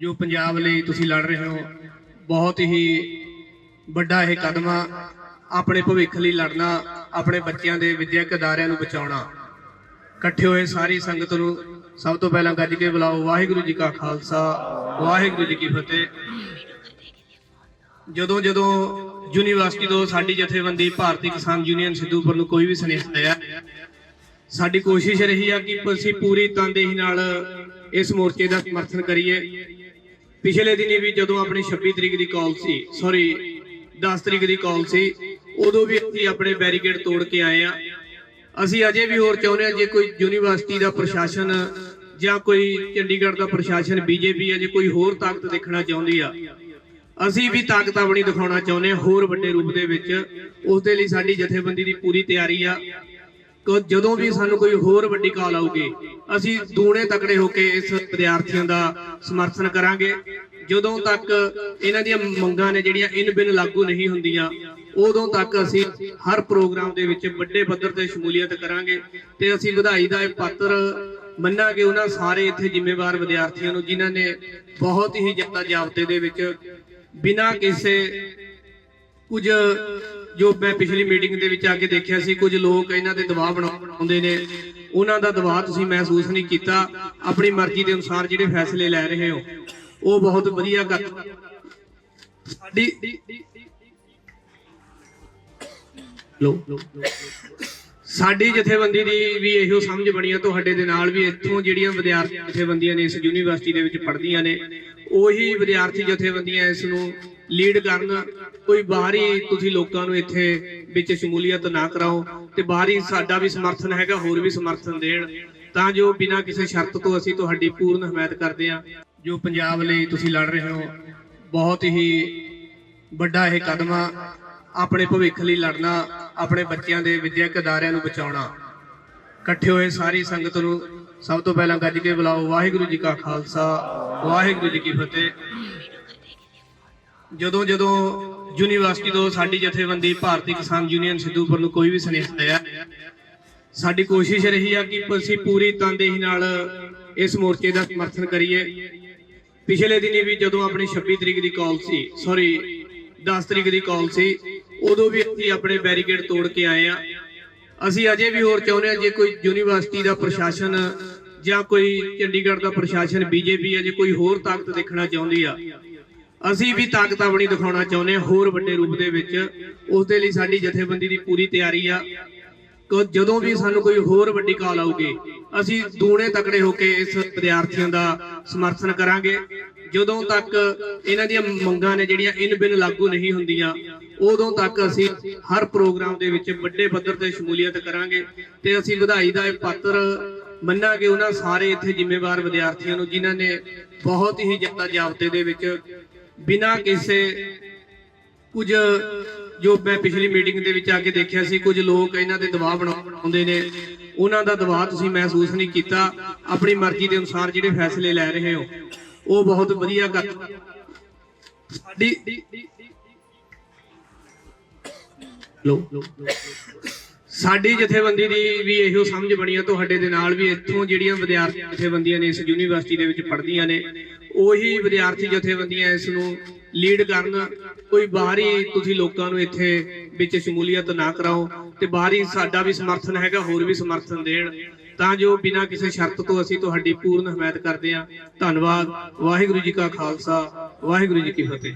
ਜੋ ਪੰਜਾਬ ਲਈ ਤੁਸੀਂ ਲੜ ਰਹੇ ਹੋ, ਬਹੁਤ ਹੀ ਵੱਡਾ ਇਹ ਕਦਮ ਆ, ਆਪਣੇ ਭਵਿੱਖ ਲਈ ਲੜਨਾ, ਆਪਣੇ ਬੱਚਿਆਂ ਦੇ ਵਿਦਿਅਕ ਅਦਾਰਿਆਂ ਨੂੰ ਬਚਾਉਣਾ। ਇਕੱਠੇ ਹੋਏ ਸਾਰੀ ਸੰਗਤ ਨੂੰ ਸਭ ਤੋਂ ਪਹਿਲਾਂ ਗੱਜ ਕੇ ਬੁਲਾਓ, ਵਾਹਿਗੁਰੂ ਜੀ ਕਾ ਖਾਲਸਾ, ਵਾਹਿਗੁਰੂ ਜੀ ਕੀ ਫਤਿਹ। ਜਦੋਂ ਜਦੋਂ ਯੂਨੀਵਰਸਿਟੀ ਤੋਂ ਸਾਡੀ ਜਥੇਬੰਦੀ ਭਾਰਤੀ ਕਿਸਾਨ ਯੂਨੀਅਨ ਸਿੱਧੂਪੁਰ ਨੂੰ ਕੋਈ ਵੀ ਸੁਨੇਹਾ ਆਇਆ ਸਾਡੀ ਕੋਸ਼ਿਸ਼ ਰਹੀ ਆ ਕਿ ਅਸੀਂ ਪੂਰੀ ਤਨਦੇਹੀ ਨਾਲ ਇਸ ਮੋਰਚੇ ਦਾ ਸਮਰਥਨ ਕਰੀਏ। ਪਿਛਲੇ ਦਿਨੀ ਵੀ ਜਦੋਂ ਆਪਣੀ 26 ਤਰੀਕ ਦੀ ਕਾਲ ਸੀ ਸੌਰੀ 10 ਤਰੀਕ ਦੀ ਕਾਲ ਸੀ, ਉਦੋਂ ਵੀ ਅਸੀਂ ਆਪਣੇ ਬੈਰੀਕੇਡ ਤੋੜ ਕੇ ਆਏ ਆ ਅਸੀਂ ਅਜੇ ਵੀ ਹੋਰ ਚਾਹੁੰਦੇ ਆ ਜੇ ਕੋਈ ਯੂਨੀਵਰਸਿਟੀ ਦਾ ਪ੍ਰਸ਼ਾਸਨ ਜਾਂ ਕੋਈ ਚੰਡੀਗੜ੍ਹ ਦਾ ਪ੍ਰਸ਼ਾਸਨ, ਬੀਜੇਪੀ ਅਜੇ ਕੋਈ ਹੋਰ ਤਾਕਤ ਦੇਖਣਾ ਚਾਹੁੰਦੀ ਆ, ਅਸੀਂ ਵੀ ਤਾਕਤ ਆਪਣੀ ਦਿਖਾਉਣਾ ਚਾਹੁੰਦੇ ਹਾਂ ਹੋਰ ਵੱਡੇ ਰੂਪ ਦੇ ਵਿੱਚ। ਉਸ ਦੇ ਲਈ ਸਾਡੀ ਜਥੇਬੰਦੀ ਦੀ ਪੂਰੀ ਤਿਆਰੀ ਆ। ਕਿ ਜਦੋਂ ਵੀ ਸਾਨੂੰ ਕੋਈ ਹੋਰ ਵੱਡੀ ਕਾਲ ਆਊਗੀ, ਅਸੀਂ ਦੂਣੇ ਤਕੜੇ ਹੋ ਕੇ ਇਸ ਵਿਦਿਆਰਥੀਆਂ ਦਾ ਸਮਰਥਨ ਕਰਾਂਗੇ। ਜਦੋਂ ਤੱਕ ਇਹਨਾਂ ਦੀਆਂ ਮੰਗਾਂ ਨੇ ਜਿਹੜੀਆਂ ਇਨ ਬਿਨ ਲਾਗੂ ਨਹੀਂ ਹੁੰਦੀਆਂ, ਉਦੋਂ ਤੱਕ ਅਸੀਂ ਹਰ ਪ੍ਰੋਗਰਾਮ ਦੇ ਵਿੱਚ ਵੱਡੇ ਪੱਧਰ ਤੇ ਸ਼ਮੂਲੀਅਤ ਕਰਾਂਗੇ ਤੇ ਅਸੀਂ ਵਧਾਈ ਦਾ ਇਹ ਪਾਤਰ ਮੰਨਾਂਗੇ ਉਹਨਾਂ ਸਾਰੇ ਇੱਥੇ ਜ਼ਿੰਮੇਵਾਰ ਵਿਦਿਆਰਥੀਆਂ ਨੂੰ, ਜਿਨ੍ਹਾਂ ਨੇ ਬਹੁਤ ਹੀ ਜ਼ਿਆਦਾ ਜਾਬਤੇ ਦੇ ਵਿੱਚ ਬਿਨਾਂ ਕਿਸੇ ਕੁਝ ਜੋ ਮੈਂ ਪਿਛਲੀ ਮੀਟਿੰਗ ਦੇ ਵਿੱਚ ਆ ਕੇ ਦੇਖਿਆ ਸੀ, ਕੁਝ ਲੋਕ ਇਹਨਾਂ ਤੇ ਦਬਾਅ ਬਣਾਉਂਦੇ ਨੇ। ਉਹਨਾਂ ਦਾ ਦਬਾਅ ਤੁਸੀਂ ਮਹਿਸੂਸ ਨਹੀਂ ਕੀਤਾ। ਆਪਣੀ ਮਰਜ਼ੀ ਦੇ ਅਨੁਸਾਰ ਜਿਹੜੇ ਫੈਸਲੇ ਲੈ ਰਹੇ ਹੋ, ਉਹ ਬਹੁਤ ਵਧੀਆ ਗੱਲ। ਸਾਡੀ ਲੋ ਸਾਡੀ ਜਥੇਬੰਦੀ ਦੀ ਵੀ ਇਹੋ ਸਮਝ ਬਣੀ ਆ। ਤੁਹਾਡੇ ਦੇ ਨਾਲ ਵੀ ਇੱਥੋਂ ਜਿਹੜੀਆਂ ਵਿਦਿਆਰਥੀ ਜਥੇਬੰਦੀਆਂ ਨੇ ਇਸ ਯੂਨੀਵਰਸਿਟੀ ਦੇ ਵਿੱਚ ਪੜ੍ਹਦੀਆਂ ਨੇ, ਉਹੀ ਵਿਦਿਆਰਥੀ ਜਥੇਬੰਦੀਆਂ ਇਸ ਨੂੰ ਲੀਡ ਕਰਨ ਕੋਈ ਬਾਹਰੀ ਤੁਸੀਂ ਲੋਕਾਂ ਨੂੰ ਇੱਥੇ ਵਿੱਚ ਸ਼ਮੂਲੀਅਤ ਨਾ ਕਰਾਓ ਤੇ ਬਾਹਰੀ ਸਾਡਾ ਵੀ ਸਮਰਥਨ ਹੈਗਾ, ਹੋਰ ਵੀ ਸਮਰਥਨ ਦੇਣ। ਤਾਂ ਜੋ ਬਿਨਾਂ ਕਿਸੇ ਸ਼ਰਤ ਤੋਂ ਅਸੀਂ ਤੁਹਾਡੀ ਪੂਰਨ ਹਮਾਇਤ ਕਰਦੇ ਹਾਂ। ਜੋ ਪੰਜਾਬ ਲਈ ਤੁਸੀਂ ਲੜ ਰਹੇ ਹੋ, ਬਹੁਤ ਹੀ ਵੱਡਾ ਇਹ ਕਦਮ ਆ, ਆਪਣੇ ਭਵਿੱਖ ਲਈ ਲੜਨਾ, ਆਪਣੇ ਬੱਚਿਆਂ ਦੇ ਵਿਦਿਅਕ ਅਦਾਰਿਆਂ ਨੂੰ ਬਚਾਉਣਾ। ਇਕੱਠੇ ਹੋਏ ਸਾਰੀ ਸੰਗਤ ਨੂੰ ਸਭ ਤੋਂ ਪਹਿਲਾਂ ਗੱਜ ਕੇ ਬੁਲਾਓ, ਵਾਹਿਗੁਰੂ ਜੀ ਕਾ ਖਾਲਸਾ, ਵਾਹਿਗੁਰੂ ਜੀ ਕੀ ਫਤਿਹ। ਜਦੋਂ ਜਦੋਂ ਯੂਨੀਵਰਸਿਟੀ ਤੋਂ ਸਾਡੀ ਜਥੇਬੰਦੀ ਭਾਰਤੀ ਕਿਸਾਨ ਯੂਨੀਅਨ ਸਿੱਧੂਪੁਰ ਨੂੰ ਕੋਈ ਵੀ ਸੁਨੇਹਾ ਆਇਆ ਸਾਡੀ ਕੋਸ਼ਿਸ਼ ਰਹੀ ਆ ਕਿ ਅਸੀਂ ਪੂਰੀ ਤਨਦੇਹੀ ਨਾਲ ਇਸ ਮੋਰਚੇ ਦਾ ਸਮਰਥਨ ਕਰੀਏ। ਪਿਛਲੇ ਦਿਨੀ ਵੀ ਜਦੋਂ ਆਪਣੀ 26 ਤਰੀਕ ਦੀ ਕਾਲ ਸੀ ਸੌਰੀ 10 ਤਰੀਕ ਦੀ ਕਾਲ ਸੀ, ਉਦੋਂ ਵੀ ਅਸੀਂ ਆਪਣੇ ਬੈਰੀਕੇਡ ਤੋੜ ਕੇ ਆਏ ਆ। ਅਸੀਂ ਅਜੇ ਵੀ ਹੋਰ ਚਾਹੁੰਦੇ ਆ ਜੇ ਕੋਈ ਯੂਨੀਵਰਸਿਟੀ ਦਾ ਪ੍ਰਸ਼ਾਸਨ ਜਾਂ ਕੋਈ ਚੰਡੀਗੜ੍ਹ ਦਾ ਪ੍ਰਸ਼ਾਸਨ, ਬੀਜੇਪੀ ਅਜੇ ਕੋਈ ਹੋਰ ਤਾਕਤ ਦੇਖਣਾ ਚਾਹੁੰਦੀ ਆ ਅਸੀਂ ਵੀ ਤਾਕਤ ਆਪਣੀ ਦਿਖਾਉਣਾ ਚਾਹੁੰਦੇ ਹਾਂ ਹੋਰ ਵੱਡੇ ਰੂਪ ਦੇ ਵਿੱਚ। ਉਸ ਦੇ ਲਈ ਸਾਡੀ ਜਥੇਬੰਦੀ ਦੀ ਪੂਰੀ ਤਿਆਰੀ ਆ। ਜਦੋਂ ਵੀ ਸਾਨੂੰ ਕੋਈ ਹੋਰ ਵੱਡੀ ਕਾਲ ਆਊਗੀ, ਅਸੀਂ ਦੂਣੇ ਤਕੜੇ ਹੋ ਕੇ ਇਸ ਵਿਦਿਆਰਥੀਆਂ ਦਾ ਸਮਰਥਨ ਕਰਾਂਗੇ। ਜਦੋਂ ਤੱਕ ਇਹਨਾਂ ਦੀਆਂ ਮੰਗਾਂ ਨੇ ਜਿਹੜੀਆਂ ਇਨ ਬਿਨ ਲਾਗੂ ਨਹੀਂ ਹੁੰਦੀਆਂ, ਉਦੋਂ ਤੱਕ ਅਸੀਂ ਹਰ ਪ੍ਰੋਗਰਾਮ ਦੇ ਵਿੱਚ ਵੱਡੇ ਪੱਧਰ ਤੇ ਸ਼ਮੂਲੀਅਤ ਕਰਾਂਗੇ ਤੇ ਅਸੀਂ ਵਧਾਈ ਦਾ ਇਹ ਪਾਤਰ ਮੰਨਾਂਗੇ ਉਹਨਾਂ ਸਾਰੇ ਇੱਥੇ ਜ਼ਿੰਮੇਵਾਰ ਵਿਦਿਆਰਥੀਆਂ ਨੂੰ, ਜਿਨ੍ਹਾਂ ਨੇ ਬਹੁਤ ਹੀ ਜ਼ਿਆਦਾ ਜਾਬਤੇ ਦੇ ਵਿੱਚ ਬਿਨਾਂ ਕਿਸੇ ਕੁਝ ਜੋ ਮੈਂ ਪਿਛਲੀ ਮੀਟਿੰਗ ਦੇ ਵਿੱਚ ਆ ਕੇ ਦੇਖਿਆ ਸੀ, ਕੁਝ ਲੋਕ ਇਹਨਾਂ ਦੇ ਦਬਾਅ ਬਣਾਉਂਦੇ ਨੇ। ਉਹਨਾਂ ਦਾ ਦਬਾਅ ਤੁਸੀਂ ਮਹਿਸੂਸ ਨਹੀਂ ਕੀਤਾ। ਆਪਣੀ ਮਰਜ਼ੀ ਦੇ ਅਨੁਸਾਰ ਜਿਹੜੇ ਫੈਸਲੇ ਲੈ ਰਹੇ ਹੋ, ਉਹ ਬਹੁਤ ਵਧੀਆ ਗੱਲ। ਸਾਡੀ ਲੋ ਸਾਡੀ ਜਥੇਬੰਦੀ ਦੀ ਵੀ ਇਹੋ ਸਮਝ ਬਣੀ ਆ, ਤੁਹਾਡੇ ਦੇ ਨਾਲ ਵੀ ਇੱਥੋਂ ਜਿਹੜੀਆਂ ਵਿਦਿਆਰਥੀ ਜਥੇਬੰਦੀਆਂ ਨੇ ਇਸ ਯੂਨੀਵਰਸਿਟੀ ਦੇ ਵਿੱਚ ਪੜ੍ਹਦੀਆਂ ਨੇ। ਉਹੀ ਵਿਦਿਆਰਥੀ ਜਥੇਬੰਦੀਆਂ ਇਸ ਨੂੰ ਲੀਡ ਕਰਨ। ਕੋਈ ਬਾਹਰੀ ਤੁਸੀਂ ਲੋਕਾਂ ਨੂੰ ਇੱਥੇ ਵਿੱਚ ਸ਼ਮੂਲੀਅਤ ਨਾ ਕਰਾਓ ਤੇ ਬਾਹਰੀ ਸਾਡਾ ਵੀ ਸਮਰਥਨ ਹੈਗਾ, ਹੋਰ ਵੀ ਸਮਰਥਨ ਦੇਣ। ਤਾਂ ਜੋ ਬਿਨਾਂ ਕਿਸੇ ਸ਼ਰਤ ਤੋਂ ਅਸੀਂ ਤੁਹਾਡੀ ਪੂਰਨ ਹਮਾਇਤ ਕਰਦੇ ਹਾਂ। ਧੰਨਵਾਦ। ਵਾਹਿਗੁਰੂ ਜੀ ਕਾ ਖਾਲਸਾ। ਵਾਹਿਗੁਰੂ ਜੀ ਕੀ ਫਤਿਹ।